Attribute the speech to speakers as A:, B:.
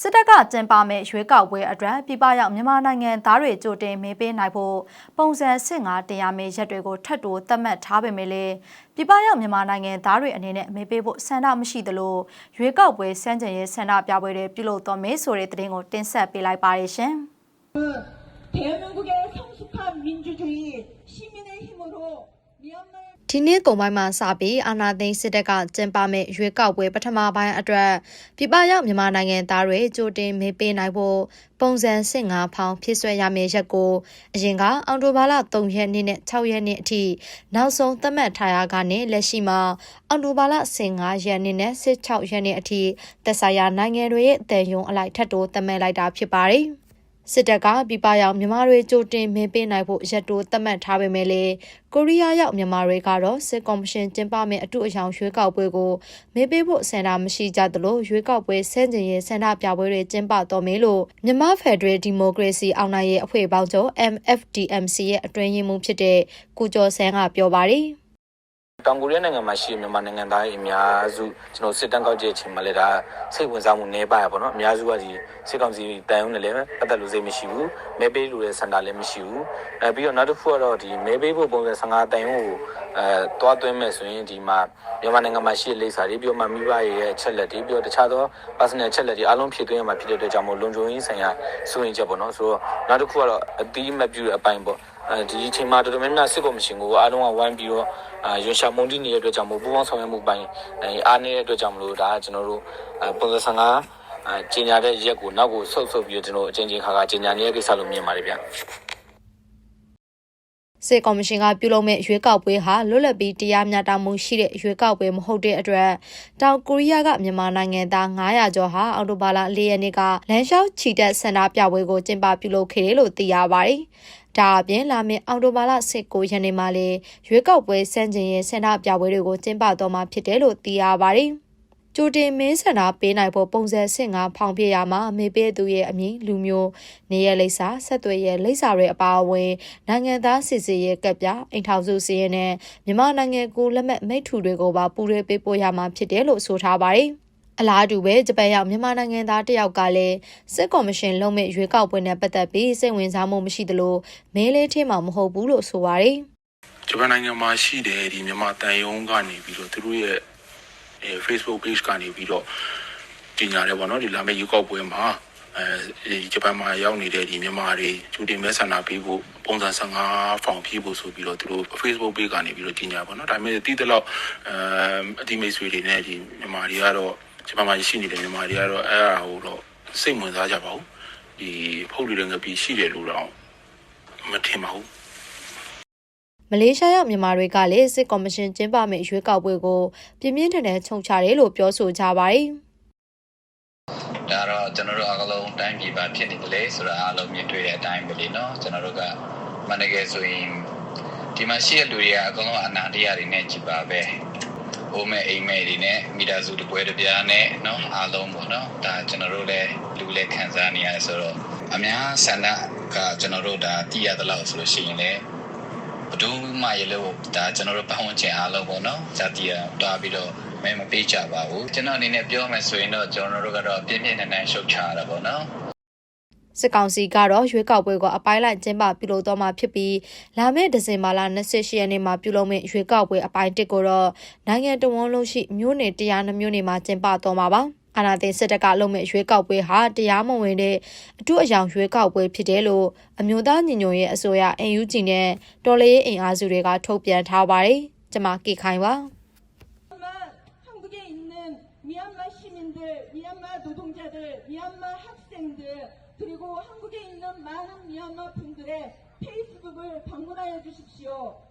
A: စစ်တပ်ကကျင်းပမဲ့ရွေးကောက်ပွဲအတွက်ပြည်ပရောက်မြန်မာနိုင်ငံသားတွေကြိုတင်မေးပေးနိုင်ဖို့ပုံစံစစ်ငါတင်ရမယ့်ရက်တွေကိုထပ်တိုးသတ်မှတ်ထားပေမဲ့လည်းပြည်ပရောက်မြန်မာနိုင်ငံသားတွေအနေနဲ့မေးပေးဖို့ဆန္ဒမရှိသလိုရွေးကောက်ပွဲစမ်းကြင်ရေးဆန္ဒပြပွဲတွေပြုလုပ်တော်မယ်ဆိုတဲ့သတင်းကိုတင်ဆက်ပေးလိုက်ပါရရှင်။
B: 대한민국의 성숙한 민주주의 시민의 힘으로 미얀마
A: ဒီနေ့ကုန်ပိုင်းမှာစပြီးအာနာသိန်းစစ်တပ်ကကျင်းပမဲ့ရွေးကောက်ပွဲပထမပိုင်းအတွက်ပြည်ပရောက်မြန်မာနိုင်ငံသားတွေကြိုတင်မေးပေးနိုင်ဖို့ပုံစံစစ်ငါဖောင်ဖြစ်ဆွဲရမယ့်ရက်ကိုအရင်ကအော်တိုဘာလ3ရက်နေ့နဲ့6ရက်နေ့အထိနောက်ဆုံးသတ်မှတ်ထားရကနေလက်ရှိမှာအော်တိုဘာလ15ရက်နေ့နဲ့16ရက်နေ့အထိသက်ဆိုင်ရာနိုင်ငံတွေရဲ့အသေးယုံအလိုက်ထပ်တိုးသတ်မှတ်လိုက်တာဖြစ်ပါတယ်။ စစ်တပ်ကပြပရောက်မြန်မာတွေကြိုတင်မင်းပေးနိုင်ဖို့ရက်တိုးသတ်မှတ်ထားပေမဲ့လေကိုရီးယားရောက်မြန်မာတွေကတော့စစ်ကော်မရှင်ကျင်းပမယ့်အတူအယောင်ရွေးကောက်ပွဲကိုမင်းပေးဖို့ဆန္ဒမရှိကြသလိုရွေးကောက်ပွဲဆန့်ကျင်ရေးဆန္ဒပြပွဲတွေကျင်းပတော်မယ်လို့မြန်မာဖက်ဒရယ်ဒီမိုကရေစီအောင်နိုင်ရေးအဖွဲ့ပေါင်းချုပ် MFDMC ရဲ့အတွင်းရေးမှူးဖြစ်တဲ့ကုကျော်ဆန်းကပြောပါတယ်။
C: တောင်ကိုရီးယားနိုင်ငံမှာရှိတဲ့မြန်မာနိုင်ငံသားတွေအများစုကျွန်တော်စစ်တမ်းကောက်ကြည့်ချိန်မှာလည်းဒါစိတ်ဝင်စားမှုနည်းပါရပါတော့အများစုကဒီစစ်ကောင်စီတန်ရုံးနဲ့လည်းပတ်သက်လို့စိတ်မရှိဘူးမဲပေးလူတဲ့စင်တာလည်းမရှိဘူးအဲပြီးတော့နောက်တစ်ခုကတော့ဒီမဲပေးဖို့ပုံစံ15တန်ရုံးကိုအဲတွားသွင်းမဲ့ဆိုရင်ဒီမှာမြန်မာနိုင်ငံမှာရှိတဲ့လိပ်စာတွေပြီးတော့မှမိဘရဲ့အချက်လက်တွေပြီးတော့တခြားသော personal အချက်လက်တွေအားလုံးဖြည့်သွင်းရမှာဖြစ်တဲ့အတွက်ကြောင့်မို့လုံခြုံရေးဆိုင်ရာစိုးရင်ချက်ပေါ့နော်ဆိုတော့နောက်တစ်ခုကတော့အသီးမပြူတဲ့အပိုင်းပေါ့ အဲဒီအချိန်မှာတော်တော်များများစစ်ကော်မရှင်ကိုအားလုံးကဝိုင်းပြီးတော့အာရွှေရှာမုန်တီနေတဲ့အတွက်ကြောင့်မို့ပူပေါင်းဆောင်ရွက်မှုပိုင်းအဲအားနေတဲ့အတွက်ကြောင့်မလို့ဒါကကျွန်တော်တို့အဲပုံစံ15အဲကျင်ညာတဲ့ရက်ကိုနောက်ကိုဆုတ်ဆုတ်ပြီးတော့ကျွန်တော်အချင်းချင်းခါခါကျင်ညာနေတဲ့ကိစ္စလို့မြင်ပါတယ်ဗျာ
A: စစ်ကော်မရှင်ကပြုလုပ်မဲ့ရွေးကောက်ပွဲဟာလွတ်လပ်ပြီးတရားမျှတမှုရှိတဲ့ရွေးကောက်ပွဲမဟုတ်တဲ့အတွက်တောင်ကိုရီးယားကမြန်မာနိုင်ငံသား900ကျော်ဟာအော်တိုဘာလ၄ရက်နေ့ကလမ်းလျှောက်ချီတက်ဆန္ဒပြပွဲကိုကျင်းပပြုလုပ်ခဲ့တယ်လို့သိရပါတယ်။ဒါအပြင်လာမယ့်အော်တိုဘာလ19ရက်နေ့မှာလည်းရွေးကောက်ပွဲစန့်ကျင်ရေးဆန္ဒပြပွဲတွေကိုကျင်းပတော့မှာဖြစ်တယ်လို့သိရပါတယ်။ ကြိုတင်မင်းဆန္ဒပေးနိုင်ဖို့ပုံစံဆင့်ကဖောင်ပြရမှာမေပေးသူရဲ့အမည်လူမျိုးနေရလိပ်စာဆက်သွယ်ရဲ့လိပ်စာတွေအပါအဝင်နိုင်ငံသားစစ်စစ်ရဲ့ကပ်ပြအိမ်ထောင်စုစီးရင်နဲ့မြန်မာနိုင်ငံကိုလက်မှတ်မိတ်ထူတွေကိုပါပူရဲပေးပို့ရမှာဖြစ်တယ်လို့ဆိုထားပါတယ်အလားတူပဲဂျပန်ရောက်မြန်မာနိုင်ငံသားတယောက်ကလည်းစစ်ကော်မရှင်လုံမဲ့ရွေးကောက်ပွဲနဲ့ပတ်သက်ပြီးစိတ်ဝင်စားမှုမရှိသလိုမဲလေးထဲမှာမဟုတ်ဘူးလို့ဆိုပါတယ်။
D: ဂျပန်နိုင်ငံမှာရှိတဲ့ဒီမြန်မာတန်ယုံကနေပြီးတော့သူတို့ရဲ့ အဲ Facebook page ကနေပြီးတော့ကြီးညာတယ်ပေါ့နော်ဒီလာမယ့်ယူကောက်ပွဲမှာအဲဒီဂျပန်မှာရောက်နေတဲ့ဒီမြန်မာတွေကျူတင်မဲဆန္ဒပေးဖို့ပုံစံ15ဖောင်ဖြည့်ဖို့ဆိုပြီးတော့သူတို့ Facebook page ကနေပြီးတော့ကြီးညာပေါ့နော်ဒါပေမဲ့တီးတလောက်အဲအဒီမိတ်ဆွေတွေနဲ့ဒီမြန်မာတွေကတော့ဂျပန်မှာရှိနေတဲ့မြန်မာတွေကတော့အဲအားဟိုတော့စိတ်ဝင်စားကြပါဘူးဒီဖုတ်တွေလည်းငပြီးရှိတယ်လို့တော့မထင်ပါဘူး
A: မလေးရှားရောက်မြန်မာတွေကလည်းစစ်ကော်မရှင်ကျင်းပမယ့်ရွေးကောက်ပွဲကိုပြင်းပြင်းထန်ထန်ခြုံချတယ်လို့ပြောဆိုကြပါတယ်။
E: ဒါတော့ကျွန်တော်တို့အကလုံးတိုင်းပြည်ပါဖြစ်နေတယ်လေဆိုတာအားလုံးမြင်တွေ့တဲ့အတိုင်းပဲလေနော်ကျွန်တော်တို့ကမန္တကယ်ဆိုရင်ဒီမှာရှိတဲ့လူတွေကအကုန်လုံးအနာတရားတွေနဲ့ကြည်ပါပဲဟိုမဲ့အိမ်မဲ့တွေနဲ့မိသားစုတစ်ပွဲတစ်ပြားနဲ့နော်အားလုံးပေါ့နော်ဒါကျွန်တော်တို့လည်းလူလည်းခံစားနေရတယ်ဆိုတော့အများဆန္ဒကကျွန်တော်တို့ဒါတည်ရသလောက်ဆိုလို့ရှိရင်လည်း ဘဒူးမရလို့ဒါကျွန်တော်တို့ပတ်ဝန်းကျင်အားလုံးပေါ့နော်ဇာတိရတွားပြီးတော့မဲမပေးကြပါဘူးကျွန်တော်အနေနဲ့ပြောမယ်ဆိုရင်တော့ကျွန်တော်တို့ကတော့ပြင်းပြင်းထန်ထန်ရှုတ်ချရတာပေါ့နော်
A: စစ်ကောင်စီကတော့ရွေးကောက်ပွဲကိုအပိုင်းလိုက်ကျင်းပပြုလုပ်တော့မှာဖြစ်ပြီးလာမယ့်ဒီဇင်ဘာလ28ရက်နေ့မှာပြုလုပ်မယ့်ရွေးကောက်ပွဲအပိုင်း1ကိုတော့နိုင်ငံတော်ဝန်လုံးရှိမြို့နယ်တရားနှမြို့နယ်မှာကျင်းပတော့မှာပါ အာနာသိန်းစစ်တပ်ကလုပ်မဲ့ရွေးကောက်ပွဲဟာတရားမဝင်တဲ့အထူးအယောင်ရွေးကောက်ပွဲဖြစ်တယ်လို့အမျိုးသားညီညွတ်ရေးအစိုးရ NUG နဲ့တော်လှန်ရေးအင်အားစုတွေကထုတ်ပြန်ထားပါတယ်။ကျွန်မကေခိုင်ပါ
B: 미얀마 한국에 있는 미얀마 시민들, 미얀마 노동자들, 미얀마 학생들 그리고 한국에 있는 많은 미얀마 분들의 페이스북을 방문하여 주십시오.